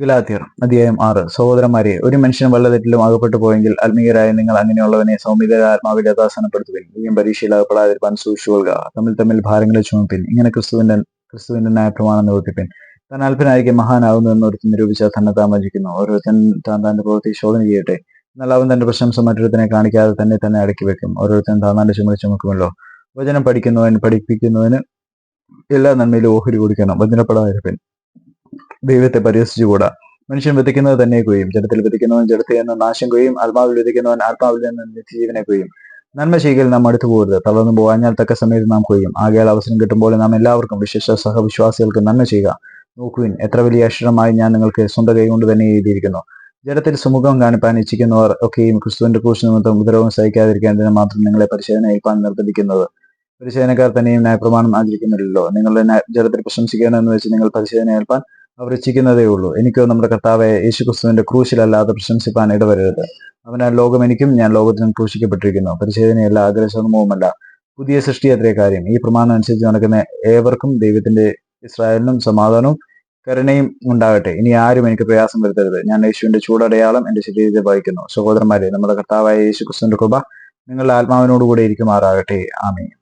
ഗലാത്യർ അധ്യായം ആറ്. സഹോദരന്മാരെ ഒരു മനുഷ്യൻ വല്ല തെറ്റിലും അകപ്പെട്ടു പോയെങ്കിൽ ആത്മീയരായ നിങ്ങൾ അങ്ങനെയുള്ളവനെ സൗമ്യതര ആത്മാവിൽ യഥാസനപ്പെടുത്തുവിൻ ഇനിയും പരീക്ഷയിൽ അകപ്പെടാതിരിക്കാൻ സൂക്ഷിച്ചുകൊള്ളുക. തമ്മിൽ തമ്മിൽ ഭാരങ്ങളെ ചുമപ്പിൻ. ഇങ്ങനെ ക്രിസ്തുവിന്റെ ക്രിസ്തുവിന്റെ ന്യായപ്രമാണം നിവർത്തിപ്പിൻ. താൻ അല്പനായിരിക്കും മഹാനാകുന്നു എന്നൊരുത്തൻ നിരൂപിച്ച തന്നെ താമസിക്കുന്നു ഓരോരുത്തൻ താൻ തന്റെ പ്രവൃത്തി ശോധന ചെയ്യട്ടെ. എന്നാൽ അവൻ തന്റെ പ്രശംസ മറ്റൊരുത്തനെ കാണിക്കാതെ തന്നെ തന്നെ അടക്കി വെക്കും. ഓരോരുത്തൻ താൻ തന്റെ ചുമട് ചുമക്കുമല്ലോ. വചനം പഠിക്കുന്നവൻ പഠിപ്പിക്കുന്നവന് എല്ലാ നന്മയിലും ഓഹരി കൊടുക്കണം. വചനപ്പെടാതിരിപ്പൻ. ദൈവത്തെ പരിഹസിച്ചുകൂടാ? മനുഷ്യൻ വിതയ്ക്കുന്നത് തന്നെ കൊയ്യും. ജഡത്തിൽ വിതയ്ക്കുന്നവൻ ജഡത്തിൽ നിന്ന് നാശം കൊയ്യും. ആത്മാവിൽ വിതയ്ക്കുന്നവൻ ആത്മാവിൽ നിന്ന് നിത്യജീവനെ കൊയ്യും. നന്മ ചെയ്യൽ നാം അടുത്തു പോകരുത്. തളർന്നു പോകാഞ്ഞാൽ തക്ക സമയത്ത് നാം കൊയ്യും. ആകയാൽ അവസരം കിട്ടുമ്പോൾ നാം എല്ലാവർക്കും വിശേഷ സഹവിശ്വാസികൾക്ക് നന്മ ചെയ്യുക. നോക്കുവിൻ എത്ര വലിയ അക്ഷരമായി ഞാൻ നിങ്ങൾക്ക് സ്വന്തം കൈകൊണ്ട് തന്നെ എഴുതിയിരിക്കുന്നു. ജഡത്തിൽ സുമുഖം കാണിപ്പാൻ ഇച്ഛിക്കുന്നവർ ഒക്കെയും ക്രിസ്തുവിന്റെ ക്രൂശ് നിമിത്തം ഉപദ്രവം സഹിക്കാതിരിക്കേണ്ടതിന് മാത്രം നിങ്ങളെ പരിശോധന ഏൽപ്പാൻ നിർബന്ധിക്കുന്നത്. പരിശോധനക്കാർ തന്നെയും ന്യായപ്രമാണം ആചരിക്കുന്നില്ലല്ലോ. നിങ്ങളുടെ ജലത്തിൽ പ്രശംസിക്കണമെന്ന് വെച്ച് നിങ്ങൾ പരിശോധന ഏൽപ്പാൻ അവർ ഇച്ഛിക്കുന്നതേ ഉള്ളൂ. എനിക്കോ നമ്മുടെ കർത്താവെ യേശു ക്രിസ്തുവിന്റെ ക്രൂശിലല്ലാതെ പ്രശംസിപ്പാൻ ഇടവരരുത്. അവനാൽ ലോകം എനിക്കും ഞാൻ ലോകത്തിനും ക്രൂശിക്കപ്പെട്ടിരിക്കുന്നു. പരിശോധനയല്ല ആഗ്രഹസമൂഹമല്ല പുതിയ സൃഷ്ടി അത്രേ കാര്യം. ഈ പ്രമാണം അനുസരിച്ച് നടക്കുന്ന ഏവർക്കും ദൈവത്തിന്റെ ഇസ്രായേലിനും സമാധാനവും കരുണയും ഉണ്ടാകട്ടെ. ഇനി ആരും എനിക്ക് പ്രയാസം വരുത്തരുത്. ഞാൻ യേശുവിന്റെ ചൂടടയാളം എന്റെ ശരീരത്തെ വഹിക്കുന്നു. സഹോദരന്മാരെ നമ്മുടെ കർത്താവായ യേശു ക്രിസ്തുവിന്റെ കൃപ നിങ്ങളുടെ ആത്മാവിനോടുകൂടെ ഇരിക്കുമാറാകട്ടെ. ആമേ